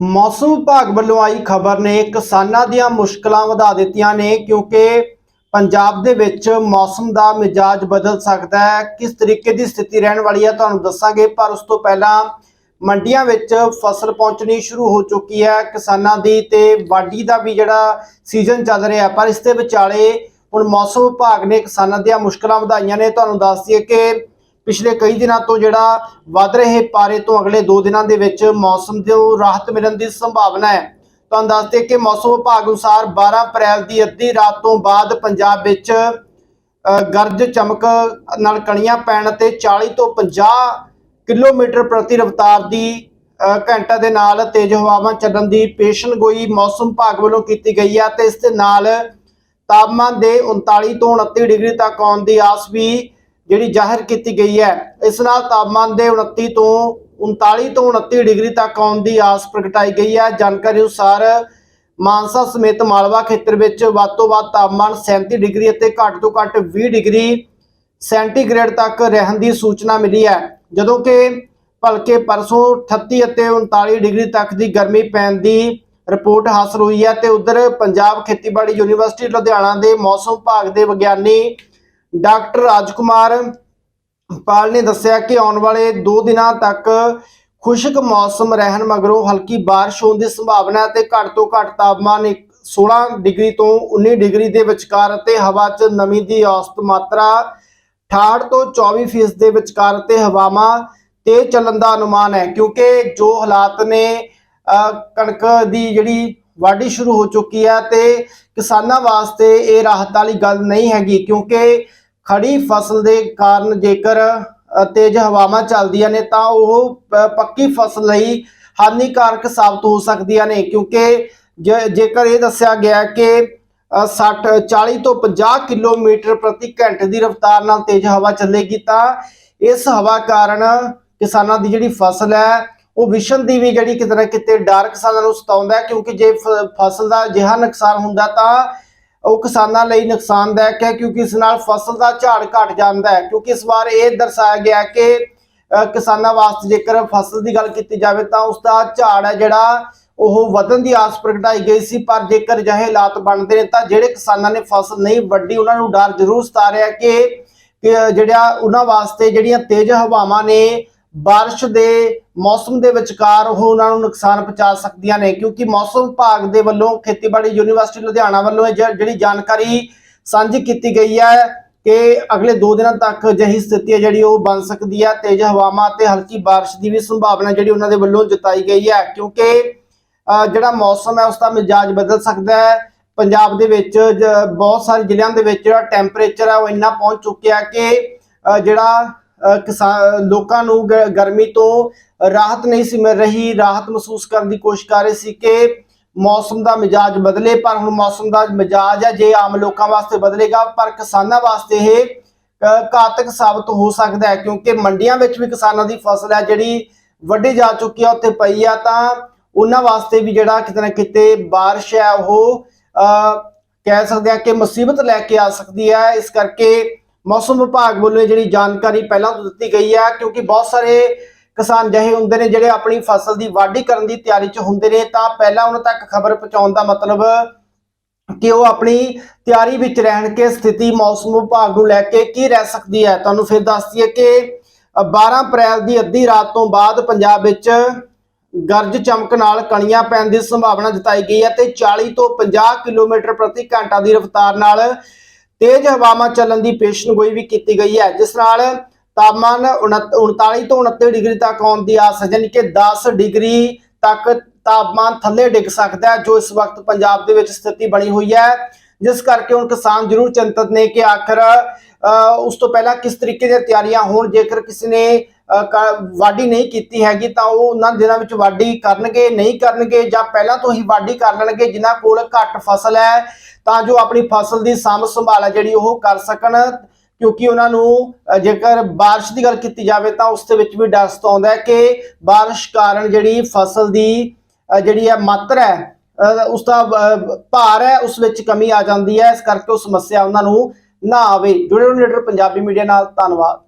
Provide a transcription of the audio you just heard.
ਮੌਸਮ ਵਿਭਾਗ ਵੱਲੋਂ ਆਈ ਖਬਰ ਨੇ ਕਿਸਾਨਾਂ ਦੀਆਂ ਮੁਸ਼ਕਲਾਂ ਵਧਾ ਦਿੱਤੀਆਂ ਨੇ, ਕਿਉਂਕਿ ਪੰਜਾਬ ਦੇ ਵਿੱਚ ਮੌਸਮ ਦਾ ਮਿਜਾਜ ਬਦਲ ਸਕਦਾ ਹੈ। ਕਿਸ ਤਰੀਕੇ ਦੀ ਸਥਿਤੀ ਰਹਿਣ ਵਾਲੀ ਹੈ ਤੁਹਾਨੂੰ ਦੱਸਾਂਗੇ, ਪਰ ਉਸ ਤੋਂ ਪਹਿਲਾਂ ਮੰਡੀਆਂ ਵਿੱਚ ਫਸਲ ਪਹੁੰਚਣੀ ਸ਼ੁਰੂ ਹੋ ਚੁੱਕੀ ਹੈ ਕਿਸਾਨਾਂ ਦੀ ਤੇ ਵਾਢੀ ਦਾ ਵੀ ਜਿਹੜਾ ਸੀਜ਼ਨ ਚੱਲ ਰਿਹਾ ਪਰ ਇਸ ਦੇ ਵਿਚਾਲੇ ਹੁਣ ਮੌਸਮ ਵਿਭਾਗ ਨੇ ਕਿਸਾਨਾਂ ਦੀਆਂ ਮੁਸ਼ਕਲਾਂ ਵਧਾਈਆਂ ਨੇ। ਤੁਹਾਨੂੰ ਦੱਸ ਦਈਏ ਕਿ ਪਿਛਲੇ ਕਈ ਦਿਨਾਂ ਤੋਂ ਜਿਹੜਾ ਵੱਧ ਰਹੇ ਪਾਰੇ ਤੋਂ ਅਗਲੇ 2 ਦਿਨਾਂ ਦੇ ਵਿੱਚ ਮੌਸਮ ਦੇ ਰਾਹਤ ਮਿਲਣ ਦੀ ਸੰਭਾਵਨਾ ਹੈ। ਤੁਹਾਨੂੰ ਦੱਸ ਦਈਏ ਕਿ ਮੌਸਮ ਵਿਭਾਗ ਅਨੁਸਾਰ 12 ਅਪ੍ਰੈਲ ਦੀ ਅੱਧੀ ਰਾਤ ਤੋਂ ਬਾਅਦ ਪੰਜਾਬ ਵਿੱਚ ਗਰਜ ਚਮਕ ਨਾਲ ਕਣੀਆਂ ਪੈਣ ਅਤੇ 40 ਤੋਂ 50 ਕਿਲੋਮੀਟਰ ਪ੍ਰਤੀ ਰਫ਼ਤਾਰ ਦੀ ਘੰਟਾ ਦੇ ਨਾਲ ਤੇਜ਼ ਹਵਾਵਾਂ ਚੱਲਣ ਦੀ ਪੇਸ਼ਨਗੋਈ ਮੌਸਮ ਵਿਭਾਗ ਵੱਲੋਂ ਕੀਤੀ ਗਈ ਹੈ ਤੇ ਇਸ ਦੇ ਨਾਲ ਤਾਪਮਾਨ ਦੇ 39 ਤੋਂ 29 ਡਿਗਰੀ ਤੱਕ ਆਉਣ ਦੀ ਆਸ ਵੀ ਜਿਹੜੀ ਜ਼ਾਹਿਰ ਕੀਤੀ ਗਈ ਹੈ, ਇਸ ਨਾਲ ਤਾਪਮਾਨ ਦੇ 29 ਤੋਂ 39 ਤੋਂ 29 ਡਿਗਰੀ ਤੱਕ ਆਉਣ ਦੀ ਆਸ ਪ੍ਰਗਟਾਈ ਗਈ ਹੈ। ਜਾਣਕਾਰੀ ਅਨੁਸਾਰ ਮਾਨਸਾ ਸਮੇਤ ਮਾਲਵਾ ਖੇਤਰ ਵਿੱਚ ਵੱਧ ਤੋਂ ਵੱਧ ਤਾਪਮਾਨ 37 ਡਿਗਰੀ ਅਤੇ ਘੱਟ ਤੋਂ ਘੱਟ 20 ਡਿਗਰੀ ਸੈਂਟੀਗ੍ਰੇਡ ਤੱਕ ਰਹਿਣ ਦੀ ਸੂਚਨਾ ਮਿਲੀ ਹੈ। ਜਦੋਂ ਕਿ ਭਲਕੇ ਪਰਸੋਂ 38 ਅਤੇ 39 ਡਿਗਰੀ ਤੱਕ ਦੀ ਗਰਮੀ ਪੈਣ ਦੀ ਰਿਪੋਰਟ ਹਾਸਲ ਹੋਈ ਹੈ ਤੇ ਉਧਰ ਪੰਜਾਬ ਖੇਤੀਬਾੜੀ ਯੂਨੀਵਰਸਿਟੀ ਲੁਧਿਆਣਾ ਦੇ ਮੌਸਮ ਵਿਭਾਗ ਦੇ ਵਿਗਿਆਨੀ ਡਾਕਟਰ ਰਾਜਕੁਮਾਰ ਪਾਲ ਨੇ ਦੱਸਿਆ ਕਿ ਆਉਣ ਵਾਲੇ 2 ਦਿਨਾਂ ਤੱਕ ਖੁਸ਼ਕ ਮੌਸਮ ਰਹਿਣ ਮਗਰੋਂ ਹਲਕੀ ਬਾਰਿਸ਼ ਹੋਣ ਦੀ ਸੰਭਾਵਨਾ ਹੈ ਤੇ ਘੱਟ ਤੋਂ ਘੱਟ ਤਾਪਮਾਨ ਇੱਕ- 16 ਡਿਗਰੀ ਤੋਂ 19 ਡਿਗਰੀ ਦੇ ਵਿਚਕਾਰ ਅਤੇ ਹਵਾ 'ਚ ਨਮੀ ਦੀ ਔਸਤ ਮਾਤਰਾ 68 ਤੋਂ 24% ਦੇ ਵਿਚਕਾਰ ਅਤੇ ਹਵਾਵਾਂ ਤੇ ਚੱਲਣ ਦਾ ਅਨੁਮਾਨ ਹੈ। ਕਿਉਂਕਿ ਜੋ ਹਾਲਾਤ ਨੇ ਅਹ, ਕਣਕ ਦੀ ਜਿਹੜੀ ਵਾਢੀ ਸ਼ੁਰੂ ਹੋ ਚੁੱਕੀ ਹੈ ਤੇ ਕਿਸਾਨਾਂ ਵਾਸਤੇ ਇਹ ਰਾਹਤ ਵਾਲੀ ਗੱਲ ਨਹੀਂ ਹੈਗੀ ਕਿਉਂਕਿ ਖੜੀ ਫਸਲ ਦੇ ਕਾਰਨ ਜੇਕਰ ਤੇਜ਼ ਹਵਾਵਾਂ ਚੱਲਦੀਆਂ ਨੇ ਤਾਂ ਉਹ ਪੱਕੀ ਫਸਲ ਲਈ ਹਾਨੀਕਾਰਕ ਸਾਬਤ ਹੋ ਸਕਦੀਆਂ ਨੇ ਕਿਉਂਕਿ ਜੇ- ਜੇਕਰ ਇਹ ਦੱਸਿਆ ਗਿਆ ਕਿ ਅ, 60 40 ਤੋਂ 50 ਕਿਲੋਮੀਟਰ ਪ੍ਰਤੀ ਘੰਟੇ ਦੀ ਰਫ਼ਤਾਰ ਨਾਲ ਤੇਜ਼ ਹਵਾ ਚੱਲੇਗੀ ਤਾਂ ਇਸ ਹਵਾ ਕਾਰਨ ਕਿਸਾਨਾਂ ਦੀ ਜਿਹੜੀ ਫਸਲ ਹੈ ਉਹ ਵਿਸ਼ਨ ਦੀ ਵੀ ਜਿਹੜੀ ਕਿਤੇ ਨਾ ਕਿਤੇ ਡਰ ਕਿਸਾਨਾਂ ਨੂੰ ਸਤਾਉਂਦਾ ਕਿਉਂਕਿ ਜੇ ਫ- ਫਸਲ ਦਾ ਅਜਿਹਾ ਨੁਕਸਾਨ ਹੁੰਦਾ ਤਾਂ ਉਹ ਕਿਸਾਨਾਂ ਲਈ ਨੁਕਸਾਨਦਾਇਕ ਹੈ, ਕਿਉਂਕਿ ਇਸ ਨਾਲ ਫਸਲ ਦਾ ਝਾੜ ਘਟ ਜਾਂਦਾ ਹੈ। ਕਿਉਂਕਿ ਇਸ ਵਾਰ ਇਹ ਦਰਸਾਇਆ ਗਿਆ ਕਿ ਕਿਸਾਨਾਂ ਵਾਸਤੇ ਜੇਕਰ ਫਸਲ ਦੀ ਗੱਲ ਕੀਤੀ ਜਾਵੇ ਤਾਂ ਉਸ ਦਾ ਝਾੜ ਹੈ ਜਿਹੜਾ ਉਹ ਵਧਣ ਦੀ ਆਸ ਪ੍ਰਗਟਾਈ ਗਈ ਸੀ, ਪਰ ਜੇਕਰ ਅਜਿਹੇ ਹਾਲਾਤ ਬਣਦੇ ਨੇ ਤਾਂ ਜਿਹੜੇ ਕਿਸਾਨਾਂ ਨੇ ਫਸਲ ਨਹੀਂ ਵੱਢੀ, ਉਹਨਾਂ ਨੂੰ ਡਰ ਜ਼ਰੂਰ ਸਤਾ ਰਿਹਾ ਕਿ ਜਿਹੜਾ ਉਹਨਾਂ ਵਾਸਤੇ ਜਿਹੜੀਆਂ ਤੇਜ਼ ਹਵਾਵਾਂ ਨੇ ਬਾਰਿਸ਼ ਦੇ ਮੌਸਮ ਦੇ ਵਿਚਕਾਰ ਉਹ ਉਹਨਾਂ ਨੂੰ ਨੁਕਸਾਨ ਪਹੁੰਚਾ ਸਕਦੀਆਂ ਨੇ, ਕਿਉਂਕਿ ਮੌਸਮ ਵਿਭਾਗ ਦੇ ਵੱਲੋਂ ਖੇਤੀਬਾੜੀ ਯੂਨੀਵਰਸਿਟੀ ਲੁਧਿਆਣਾ ਵੱਲੋਂ ਇਹ ਜਿਹੜੀ ਜਾਣਕਾਰੀ ਸਾਂਝੀ ਕੀਤੀ ਗਈ ਹੈ ਕਿ ਅਗਲੇ 2 ਦਿਨਾਂ ਤੱਕ ਅਜਿਹੀ ਸਥਿਤੀ ਹੈ ਜਿਹੜੀ ਉਹ ਬਣ ਸਕਦੀ ਹੈ, ਤੇਜ਼ ਹਵਾਵਾਂ ਤੇ ਹਲਕੀ ਬਾਰਿਸ਼ ਦੀ ਵੀ ਸੰਭਾਵਨਾ ਜਿਹੜੀ ਉਹਨਾਂ ਦੇ ਵੱਲੋਂ ਜਤਾਈ ਗਈ ਹੈ, ਕਿਉਂਕਿ ਜਿਹੜਾ ਮੌਸਮ ਹੈ ਉਸ ਦਾ ਮਿਜਾਜ ਬਦਲ ਸਕਦਾ ਹੈ। ਪੰਜਾਬ ਦੇ ਵਿੱਚ ਜ- ਬਹੁਤ ਸਾਰੇ ਜ਼ਿਲ੍ਹਿਆਂ ਦੇ ਵਿੱਚ ਜਿਹੜਾ ਟੈਂਪਰੇਚਰ ਹੈ ਉਹ ਇੰਨਾ ਪਹੁੰਚ ਚੁੱਕਿਆ ਕਿ ਜਿਹੜਾ ਕਿਸਾਨ ਲੋਕਾਂ ਨੂੰ ਗਰਮੀ ਤੋਂ ਰਾਹਤ ਨਹੀਂ ਸੀ ਮਿਲ ਰਹੀ, ਰਾਹਤ ਮਹਿਸੂਸ ਕਰਨ ਦੀ ਕੋਸ਼ਿਸ਼ ਕਰ ਰਹੇ ਸੀ ਕਿ ਮੌਸਮ ਦਾ ਮਿਜਾਜ ਬਦਲੇ, ਪਰ ਹੁਣ ਮੌਸਮ ਦਾ ਮਿਜਾਜ ਹੈ, ਜੇ ਆਮ ਲੋਕਾਂ ਵਾਸਤੇ ਬਦਲੇਗਾ, ਪਰ ਕਿਸਾਨਾਂ ਵਾਸਤੇ ਇਹ ਘਾਤਕ ਸਾਬਤ ਹੋ ਸਕਦਾ ਹੈ, ਕਿਉਂਕਿ ਮੰਡੀਆਂ ਵਿੱਚ ਵੀ ਕਿਸਾਨਾਂ ਦੀ ਫਸਲ ਹੈ, ਜਿਹੜੀ ਵੱਢੀ ਜਾ ਚੁੱਕੀ ਆ ਉੱਥੇ ਪਈ ਆ, ਤਾਂ ਉਹਨਾਂ ਵਾਸਤੇ ਵੀ ਜਿਹੜਾ ਕਿਤੇ ਨਾ ਕਿਤੇ ਬਾਰਿਸ਼ ਹੈ, ਉਹ ਕਹਿ ਸਕਦੇ ਆ ਕਿ ਮੁਸੀਬਤ ਲੈ ਕੇ ਆ ਸਕਦੀ ਹੈ, ਇਸ ਕਰਕੇ ਮੌਸਮ ਵਿਭਾਗ ਵੱਲੋਂ ਜਿਹੜੀ ਜਾਣਕਾਰੀ ਪਹਿਲਾਂ ਤੋਂ ਦਿੱਤੀ ਗਈ ਹੈ ਕਿਉਂਕਿ ਬਹੁਤ ਸਾਰੇ ਕਿਸਾਨ ਜਿਹੇ ਹੁੰਦੇ ਨੇ ਜਿਹੜੇ ਆਪਣੀ ਫਸਲ ਦੀ ਵਾਢੀ ਕਰਨ ਦੀ ਤਿਆਰੀ 'ਚ ਹੁੰਦੇ ਨੇ ਤਾਂ ਪਹਿਲਾਂ ਉਹਨਾਂ ਤੱਕ ਖਬਰ ਪਹੁੰਚਾਉਣ ਦਾ ਮਤਲਬ ਕਿ ਉਹ ਆਪਣੀ ਤਿਆਰੀ ਵਿੱਚ ਰਹਿਣ ਕੇ ਸਥਿਤੀ ਮੌਸਮ ਵਿਭਾਗ ਨੂੰ ਲੈ ਕੇ ਕੀ ਰਹਿ ਸਕਦੀ ਹੈ। ਤੁਹਾਨੂੰ ਫਿਰ ਦੱਸਦੀ ਹੈ ਕਿ ਅ, 12 ਅਪ੍ਰੈਲ ਦੀ ਅੱਧੀ ਰਾਤ ਤੋਂ ਬਾਅਦ ਪੰਜਾਬ ਵਿੱਚ ਗਰਜ ਚਮਕ ਨਾਲ ਕਣੀਆਂ ਪੈਣ ਦੀ ਸੰਭਾਵਨਾ ਜਤਾਈ ਗਈ ਹੈ ਤੇ 40 ਤੋਂ 50 ਕਿਲੋਮੀਟਰ ਪ੍ਰਤੀ ਘੰਟਾ ਦੀ ਰਫ਼ਤਾਰ ਨਾਲ ਤੇਜ਼ ਹਵਾਵਾਂ ਚੱਲਣ ਦੀ ਪੇਸ਼ਨਗੋਈ ਵੀ ਕੀਤੀ ਗਈ ਹੈ, ਜਿਸ ਨਾਲ ਤਾਪਮਾਨ 39 ਤੋਂ 29 ਡਿਗਰੀ ਤੱਕ ਆਉਣ ਦੀ ਆਸ ਹੈ ਯਾਨੀ ਕਿ 10 ਡਿਗਰੀ ਤੱਕ ਤਾਪਮਾਨ ਥੱਲੇ ਡਿੱਗ ਸਕਦਾ ਹੈ, ਜੋ ਇਸ ਵਕਤ ਪੰਜਾਬ ਦੇ ਵਿੱਚ ਸਥਿਤੀ ਬਣੀ ਹੋਈ ਹੈ। ਜਿਸ ਕਰਕੇ ਹੁਣ ਕਿਸਾਨ ਜ਼ਰੂਰ ਚਿੰਤਤ ਨੇ ਕਿ ਆਖਰ ਉਸ ਤੋਂ ਪਹਿਲਾਂ ਕਿਸ ਤਰੀਕੇ ਦੀਆਂ ਤਿਆਰੀਆਂ ਹੋਣ, ਜੇਕਰ ਕਿਸੇ ਨੇ ਵਾਢੀ ਨਹੀਂ ਕੀਤੀ ਹੈਗੀ ਤਾਂ ਉਹ ਉਹਨਾਂ ਦਿਨਾਂ ਵਿੱਚ ਵਾਢੀ ਕਰਨਗੇ ਨਹੀਂ ਕਰਨਗੇ ਜਾਂ ਪਹਿਲਾਂ ਤੋਂ ਹੀ ਵਾਢੀ ਕਰ ਲੈਣਗੇ ਜਿਨ੍ਹਾਂ ਕੋਲ ਘੱਟ ਫਸਲ ਹੈ ਤਾਂ ਜੋ ਆਪਣੀ ਫਸਲ ਦੀ ਸਾਂਭ ਸੰਭਾਲ ਹੈ ਜਿਹੜੀ ਉਹ ਕਰ ਸਕਣ। ਕਿਉਂਕਿ ਉਹਨਾਂ ਨੂੰ ਜੇਕਰ ਬਾਰਿਸ਼ ਦੀ ਗੱਲ ਕੀਤੀ ਜਾਵੇ ਤਾਂ ਉਸ ਦੇ ਵਿੱਚ ਵੀ ਡਰ ਸਤਾਉਂਦਾ ਹੈ ਕਿ ਬਾਰਿਸ਼ ਕਾਰਨ ਜਿਹੜੀ ਫਸਲ ਦੀ ਜਿਹੜੀ ਹੈ ਮਾਤਰਾ ਹੈ ਅ, ਉਸ ਦਾ ਭਾਰ ਹੈ ਉਸ ਵਿੱਚ ਕਮੀ ਆ ਜਾਂਦੀ ਹੈ। ਇਸ ਕਰਕੇ ਉਹ ਸਮੱਸਿਆ ਉਹਨਾਂ ਨੂੰ ਨਾ ਆਵੇ। ਜੁੜੇ ਰਹੋ ਲੀਡਰ ਪੰਜਾਬੀ ਮੀਡੀਆ ਨਾਲ। ਧੰਨਵਾਦ।